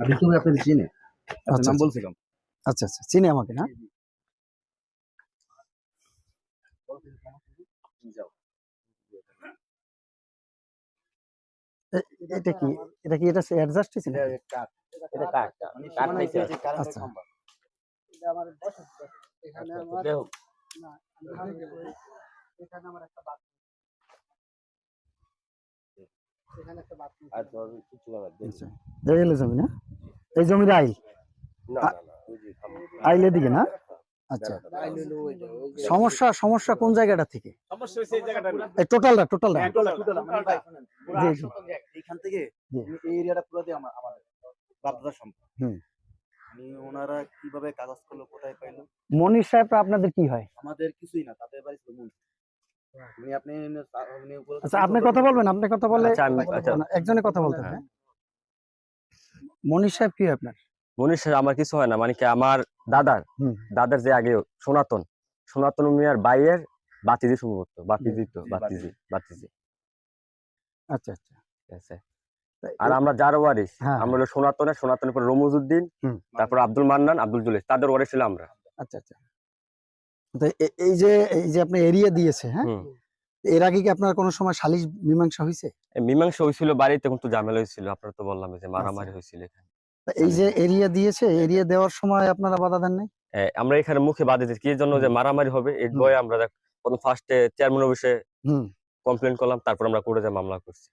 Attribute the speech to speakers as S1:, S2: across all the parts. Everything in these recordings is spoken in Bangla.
S1: আপনি তুমি আপনার চিনে। আপনার
S2: আচ্ছা,
S1: নাম
S2: আচ্ছা। আচ্ছা আচ্ছা। চিনি আমাকে না? এটা কি? এটা কি এটা অ্যাডজাস্ট ছিল
S1: এটা মানে
S2: আচ্ছা।
S3: আমার ওই- এখানে আমার একটা বাথরুম। এখানে একটা বাথরুম।
S1: আর তোর কিছু
S2: না? এই জমির আইল? আইলের দিকে না আচ্ছা। সমস্যা সমস্যা কোন জায়গাটা থেকে?
S1: এই জায়গাটা না।
S2: এই টোটালটা টোটালটা।
S1: হ্যাঁ,
S2: জি,
S1: আসল এইখান থেকে এই এরিয়াটা পুরো দিয়ে আমার আমাদের বাপদাদার সম্পদ।
S2: হুম।
S1: মানে ওনারা কীভাবে কাগজ করল কোথায় পাইলো?
S2: মনির সাহেব আপনাদের কি হয়?
S1: আমাদের কিছুই না তাদের বাড়ি ছিল মন্দির আপনি
S2: আচ্ছা আপনি কথা বলবেন আপনি কথা বললে
S4: আচ্ছা, আমি- আচ্ছা।
S2: একজনে কথা বলতে হবে মনির সাহেব কি হয় আপনার
S4: মনীষ আমার কিছু হয় না মানে কি আমার দাদার দাদার যে আগে সনাতন সনাতন মিয়ার বাইয়ের বাতিজি সম্ভবত বাতিজি তো বাতিজি বাতিজি।
S2: আচ্ছা আচ্ছা।
S4: আছে আর আমরা যার ওয়ারিস
S2: হ্যাঁ,
S4: আমরা হলো সনাতনের সনাতনের পর রমুজউদ্দিন তারপর আব্দুল মান্নান আব্দুল জুলিস তাদের ওয়ারিস ছিল আমরা।
S2: আচ্ছা আচ্ছা। তো এই যে এই যে আপনি এরিয়া দিয়েছে হ্যাঁ। এর আগে কি আপনার কোনো সময় সালিশ মীমাংসা হয়েছে
S4: মীমাংসা হয়েছিল বাড়িতে কিন্তু ঝামেলা হয়েছিল আপনারা তো বললাম যে মারামারি
S2: আচ্ছা।
S4: হয়েছিল এখানে।
S2: এই যে এরিয়া দিয়েছে এরিয়া দেওয়ার সময় আপনারা বাধা দেন নাই?
S4: আমরা এখানে মুখে বাধা দিচ্ছি কি জন্য যে মারামারি হবে এই
S2: হুম।
S4: ভয়ে আমরা প্রথম ফার্স্টে চেয়ারম্যান অফিসে
S2: হুম।
S4: কমপ্লেন করলাম তারপর আমরা কোর্টে যে মামলা করছি।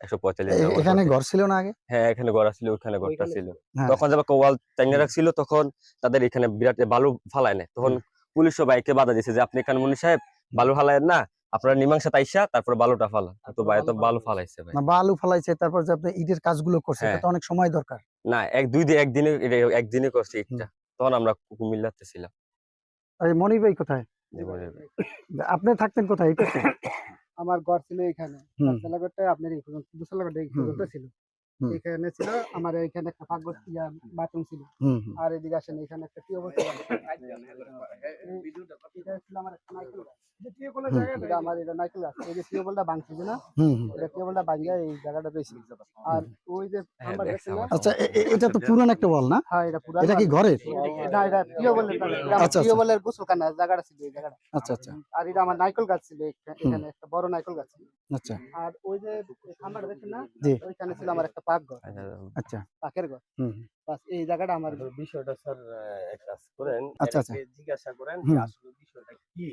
S4: একশো পঁয়তাল্লিশ
S2: এখানে ঘর ছিল না আগে?
S4: হ্যাঁ এখানে ঘর ছিল ওখানে ঘরটা ছিল।
S2: হ্যাঁ।
S4: তখন যখন ওয়াল টাইনে রাখছিল তখন তাদের এখানে বিরাট বালু ফালায় না তখন পুলিশও বাইকে বাধা দিছে যে আপনি এখানে মনি সাহেব বালু ফালায় না আপনারা মীমাংসা তাইসা তারপর বালুটা ফালা তো ভাই তো বালু ফালাইছে। ভাই।
S2: না বালু ফালাইছে তারপর যে আপনি ইটের কাজগুলো করছে এটা
S4: হ্যাঁ।
S2: তো অনেক সময় দরকার।
S4: না এক দুই দিন একদিনে এক একদিনে করছে ইটটা। তখন আমরা কুমিল্লাতে ছিলাম
S2: আরে মনি মনির ভাই কোথায়। আপনি থাকতেন কোথায় এটা
S3: আমার ঘর ছিল এখানে। আপনার এই পর্যন্ত এই ছিল। এখানে ছিল আমার এখানে একটা ইয়া বাথরুম ছিল। আর এদিকে আসেন এখানে একটা আমার নারকেল গাছ। এটা আমার গাছ। এই যে টিউবওয়েলটা ভাঙছিল না
S2: হুম হুম।
S3: এটা টিউবওয়েলটা ভাঙিয়া এই জায়গাটা রয়েছে। আর ওই যে
S4: হ্যাঁ,
S2: আচ্ছা এটা তো পুরান একটা বল না?
S3: হ্যাঁ এটা পুরো
S2: এটা কি ঘরের?
S3: না এটা টিউবওয়েলের
S2: আচ্ছা, আচ্ছা।
S3: টিউবওয়েলের গোসলখানা জায়গাটা ছিল এই জায়গাটা।
S2: আচ্ছা আচ্ছা।
S3: আর এটা আমার নারকেল গাছ ছিল এখানে একটা বড় নারকেল গাছ ছিল।
S2: আচ্ছা।
S3: আর ওই যে খাম্বাটা দেখছেন না? ওইখানে ছিল আমার একটা পাক ঘর।
S4: আচ্ছা,
S2: আচ্ছা।
S3: পাকের ঘর।
S2: হুম।
S3: বাস এই জায়গাটা আমার
S1: বিষয়টা স্যার এক কাজ করেন
S2: আচ্ছা, আচ্ছা।
S1: জিজ্ঞাসা করেন যে আসলে বিষয়টা কি?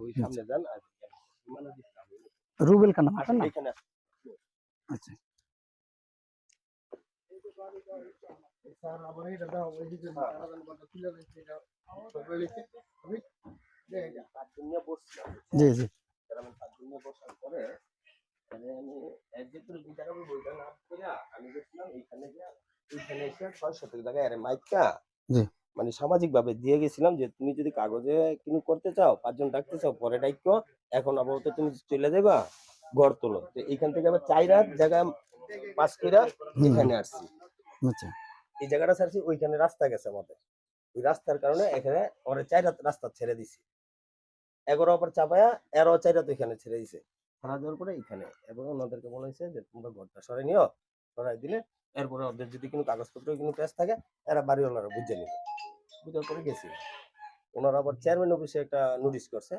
S1: ওই সামনে যান আর মানে
S2: রুবেল
S1: আসলে এখানে
S2: আচ্ছা।
S3: স্যার আমার এটা দাও ওই যে তুলে দিচ্ছে এটা
S1: তার জন্য বসছিলাম
S2: জি জি।
S1: আমি তার জন্য বসার পরে মানে আমি করে দুই টাকা বইটা না আমি দেখছিলাম এইখানে গিয়া এইখানে এসে ছয় শতক জায়গায় আরে মাইকা মানে সামাজিক ভাবে দিয়ে গেছিলাম যে তুমি যদি কাগজে কিনু করতে চাও পাঁচজন ডাকতে চাও পরে ডাইকো এখন আপাতত তুমি চলে যাবা গড় তোলো। তো এইখান থেকে আবার চাই রাত জায়গা পাস কইরা এখানে আসছি।
S2: আচ্ছা।
S1: এই জায়গাটা ছাড়ছি ওইখানে রাস্তা গেছে আমাদের। ওই রাস্তার কারণে এখানে ওরা চাই রাত রাস্তা ছেড়ে দিছি। এগারো আবার চাপায়া এরো চাই রাত ওইখানে ছেড়ে দিছে। ছাড়া দেওয়ার পরে এখানে। এবং ওনাদেরকে বলা হয়েছে যে তোমরা ঘরটা সরাই নিও সরাই দিলে এরপরে ওদের যদি কোনো কাগজপত্র কোনো পেশ থাকে এরা বাড়িওয়ালারা বুঝে নিবে। বুঝার পরে গেছি। ওনারা আবার চেয়ারম্যান অফিসে একটা নোটিশ করছে।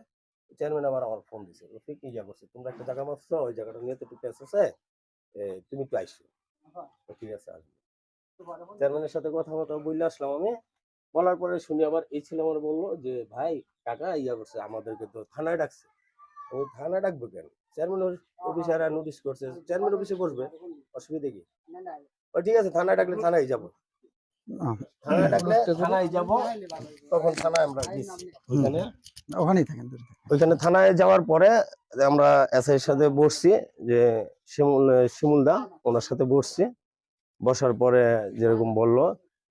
S1: চেয়ারম্যান আবার আমার ফোন দিছে রফিক ইয়া করছে তোমরা একটা জায়গা মারছো ওই জায়গাটা নিয়ে তো একটু পেশ আছে তুমি একটু আইসো। তো ঠিক আছে আসব। চেয়ারম্যানের সাথে কথা মতো বললে আসলাম আমি। বলার পরে শুনি আবার এই ছেলে আমার বলল যে ভাই কাকা ইয়া করছে আমাদেরকে তো থানায় ডাকছে। আমি থানায় ডাকবো কেন? চেয়ারম্যান অফিসে আর নোটিশ করছে। চেয়ারম্যান অফিসে বসবে। অসুবিধা কি? ও ঠিক আছে থানায় ডাকলে থানায় যাব। থানায় ডাকলে থানায় যাব তখন থানায় আমরা গেছি। ওইখানে?
S2: ওখানেই থাকেন
S1: ওইখানে থানায় যাওয়ার পরে আমরা এসআই এর সাথে বসছি যে শিমুল শিমুল দা ওনার সাথে বসছি। বসার পরে যেরকম বলল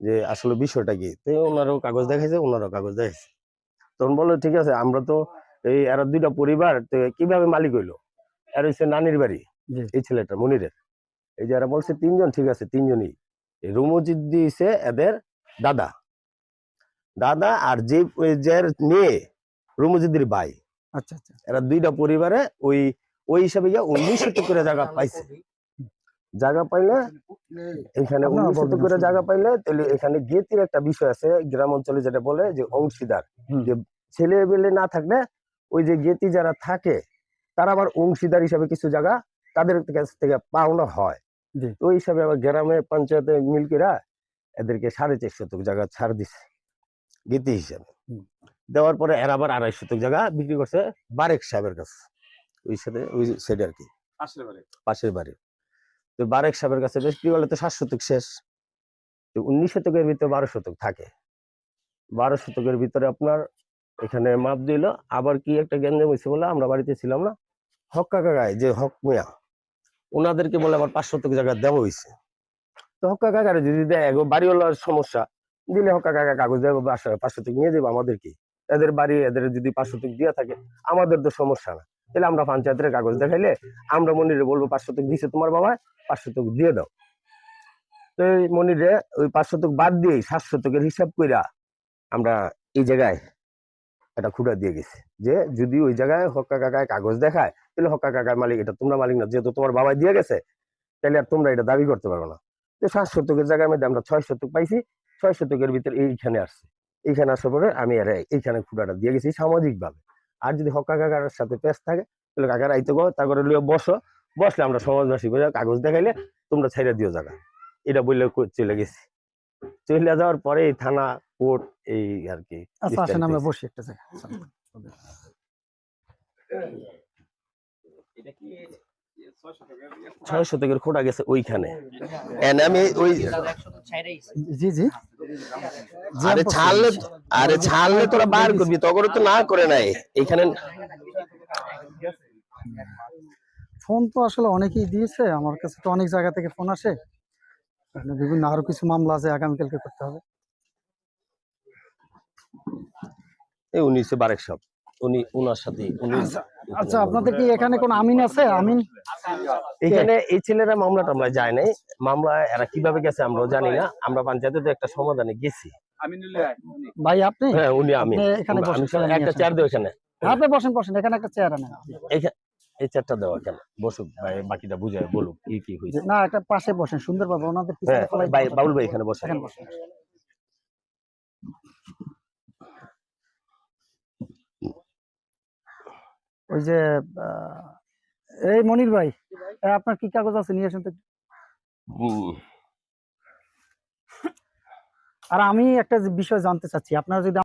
S1: যে আসলে বিষয়টা কি? তো ওনারও কাগজ দেখাইছে ওনারও কাগজ দেখাইছে। তখন বলল ঠিক আছে আমরা তো এই এরা দুইটা পরিবার তো কীভাবে মালিক হইল? আর হচ্ছে নানির বাড়ি এই ছেলেটা মনিরের। এই যে এরা বলছে তিনজন ঠিক আছে তিনজনই। রুমুজিদ দিয়েছে এদের দাদা। দাদা আর যে যার মেয়ে রুমুজিদের ভাই।
S2: আচ্ছা আচ্ছা।
S1: এরা দুইটা পরিবারে ওই ওই হিসাবে গিয়ে উনিশ করে জায়গা পাইছে। জায়গা পাইলে এখানে
S2: বলবেন,
S1: করে জায়গা পাইলে তাহলে এখানে গেতির একটা বিষয় আছে গ্রাম অঞ্চলে যেটা বলে যে অংশীদার। যে ছেলে পেলে না থাকলে ওই যে গেতি যারা থাকে তারা আবার অংশীদার হিসাবে কিছু জায়গা তাদের কাছ থেকে পাওনা হয়। তো ওই হিসাবে আবার গ্রামে পঞ্চায়েতে মিলকেরা এদেরকে সাড়ে চার শতক জায়গা ছাড় দিছে গেতি হিসাবে। দেওয়ার পরে এরা আবার আড়াই শতক জায়গা বিক্রি করছে বারেক সাহেবের কাছে। ওই সাথে ওই সাইডে আর কি। পাশের বাড়ি। পাশের বাড়ি। তো বারেক সাহেবের কাছে বিক্রি করলে তো সাত শতক শেষ। তো উনিশ শতকের ভিতরে বারো শতক থাকে। বারো শতকের ভিতরে আপনার এখানে মাপ দিল, আবার কি একটা গ্যাঞ্জাম হয়েছে বলে আমরা বাড়িতে ছিলাম না? হক্কা কাকায় যে হক মিয়া ওনাদেরকে বলে আবার পাঁচ শতক জায়গা দেওয়া হয়েছে তো হক্কা কাকারে যদি দেয়, এগো বাড়িওয়ালার সমস্যা, দিলে হক্কা কাকা কাগজ দেবো পাঁচ শতক নিয়ে যাব আমাদের কি এদের বাড়ি, এদের যদি পাঁচ শতক দিয়ে থাকে, আমাদের তো সমস্যা না। তাহলে আমরা পঞ্চায়েতের কাগজ দেখাইলে আমরা মনিরে বলব, পাঁচ শতক দিছে তোমার বাবা, পাঁচ শতক দিয়ে দাও। তো এই মনিরে ওই পাঁচ শতক বাদ দিয়ে সাত শতকের হিসাব কইরা আমরা এই জায়গায় একটা খুঁড়া দিয়ে গেছি। যে যদি ওই জায়গায় হক্কা কাকায় কাগজ দেখায়, তাহলে হক্কা কাকার মালিক, এটা তোমরা মালিক না, যেহেতু তোমার বাবা দিয়ে গেছে, তাহলে আর তোমরা এটা দাবি করতে পারো না। তো সাত শতকের জায়গায় মধ্যে আমরা ছয় শতক পাইছি, ছয় শতকের ভিতরে এইখানে আসছে। এইখানে আসার পরে আমি আর এইখানে খুঁড়াটা দিয়ে গেছি সামাজিক ভাবে আর যদি হক্কা কাকার সাথে পেশ থাকে তাহলে কাকার আইতে গো তারপরে লিয়ে বসো। বসলে আমরা সমাজবাসী বলে কাগজ দেখাইলে তোমরা ছাইরা দিও জায়গা। এটা বললে চলে গেছি। চলে যাওয়ার পরে এই থানা কোর্ট এই আর কি
S2: আচ্ছা আসেন আমরা বসি একটা চলেন।
S1: ছয় শতকের খোঁড়া গেছে ওইখানে। এনে আমি ওই
S2: জি জি জি,
S1: আরে ছাড়লে আরে ছাড়লে তোরা বার করবি তখন তো না করে নাই। এখানে
S2: ফোন তো আসলে অনেকেই দিয়েছে আমার কাছে তো অনেক জায়গা থেকে ফোন আসে। বিভিন্ন আরও কিছু মামলা আছে আগামীকালকে করতে হবে।
S1: এই উনি হচ্ছে বারেক সাহেব। উনি উনার সাথে উনি
S2: আচ্ছা আপনাদের কি এখানে কোনো আমিন আছে? আমিন?
S1: এখানে এই ছেলেরা মামলা টামলা যায় নাই। মামলা এরা কীভাবে গেছে আমরাও জানি না। আমরা পঞ্চায়েতে তো একটা সমাধানে গেছি।
S2: ভাই আপনি?
S1: হ্যাঁ উনি আমি।
S2: এখানে
S1: একটা চেয়ার দেবো এখানে।
S2: আপনি বসেন বসেন এখানে একটা চেয়ার আনেন।
S1: এই চেয়ারটা দেওয়া এখানে বসুক ভাই বাকিটা বুঝে বলুক কি কি হয়েছে।
S2: না একটা পাশে বসেন সুন্দরভাবে। ওনাদের পিছনে
S1: হ্যাঁ ভাই বাবুল ভাই এখানে বসে
S2: এখানে বসেন। ওই যে এই মনির ভাই আপনার কি কাগজ আছে? নিয়ে আসেন তো আর আমি একটা বিষয় জানতে চাচ্ছি আপনারা যদি